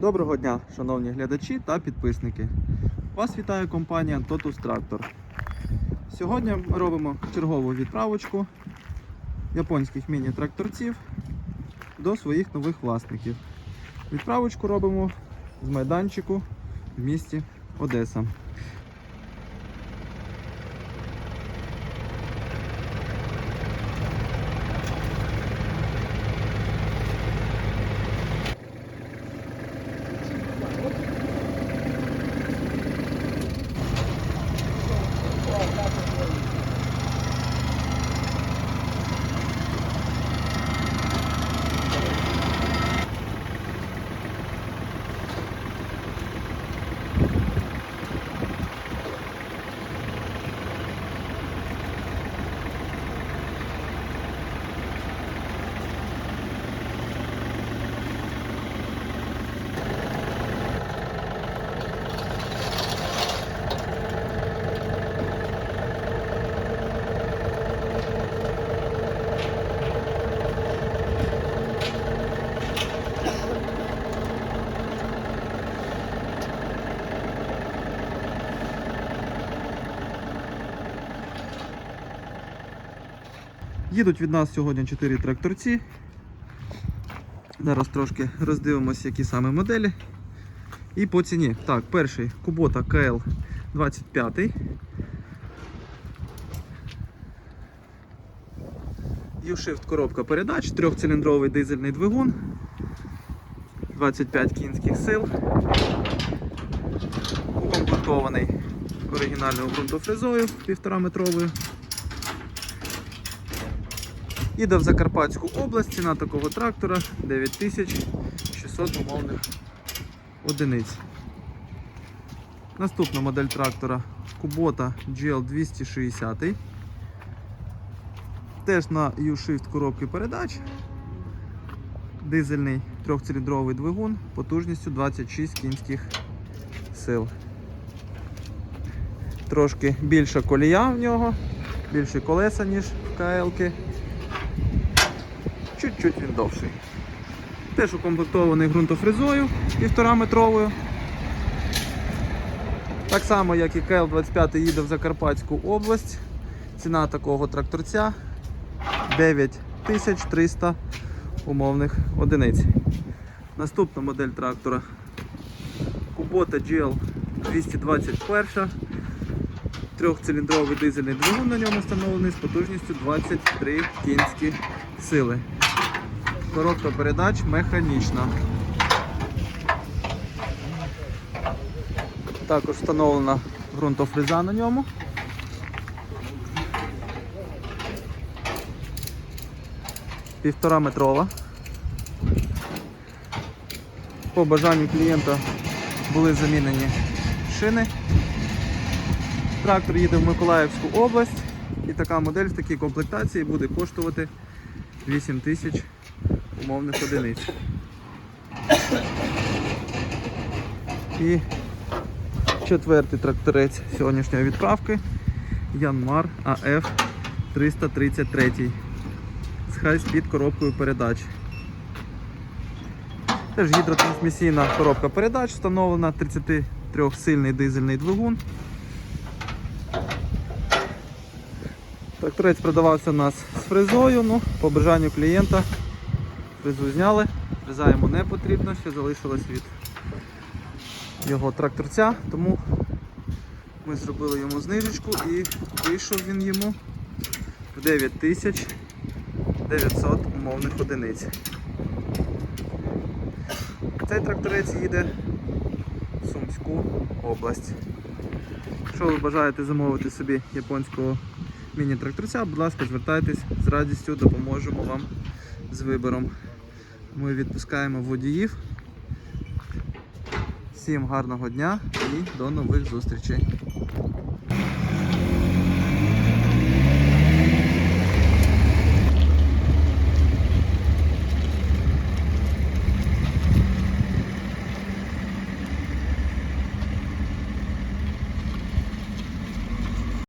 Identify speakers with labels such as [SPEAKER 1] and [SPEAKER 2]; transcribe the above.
[SPEAKER 1] Доброго дня, шановні глядачі та підписники. Вас вітає компанія Totus Tractor. Сьогодні ми робимо чергову відправочку японських міні-тракторців до своїх нових власників. Відправочку робимо з майданчику в місті Одеса. Їдуть від нас сьогодні 4 тракторці. Зараз трошки роздивимося, які саме моделі. І по ціні. Так, перший Kubota KL 25. U-Shift коробка передач, трьохциліндровий дизельний двигун, 25 кінських сил, укомплектований оригінальною ґрунтофрезою 1,5 метровою. Їде в Закарпатську область, ціна такого трактора 9600 умовних одиниць. Наступна модель трактора Kubota GL260. Теж на U-Shift коробки передач. Дизельний трьохциліндровий двигун потужністю 26 кінських сил. Трошки більша колія в нього, більше колеса, ніж в КЛ-ки. Чуть-чуть він довший. Теж укомплектований ґрунтофрезою 1,5 метровою. Так само, як і КЛ-25 їде в Закарпатську область. Ціна такого тракторця 9300 умовних одиниць. Наступна модель трактора Kubota GL 221. Трьохциліндровий дизельний двигун на ньому встановлений з потужністю 23 кінські сили. Коробка передач механічна. Також встановлена ґрунтофреза на ньому. Півтора метрова. По бажанню клієнта були замінені шини. Трактор їде в Миколаївську область і така модель в такій комплектації буде коштувати 8 тисяч умовних одиниць. І четвертий тракторець сьогоднішньої відправки Янмар АФ 333 з хай-спід коробкою передач. Теж гідротрансмісійна коробка передач встановлена 33-сильний дизельний двигун. Тракторець продавався у нас з фрезою, ну, по бажанню клієнта фрезу зняли, йому не потрібна, ще залишилось від його тракторця, тому ми зробили йому знижечку і вийшов він йому в 9900 умовних одиниць. Цей тракторець їде в Сумську область. Якщо ви бажаєте замовити собі японського міні-тракторця, будь ласка, звертайтесь, з радістю допоможемо вам з вибором. Ми відпускаємо водіїв. Всім гарного дня і до нових зустрічей.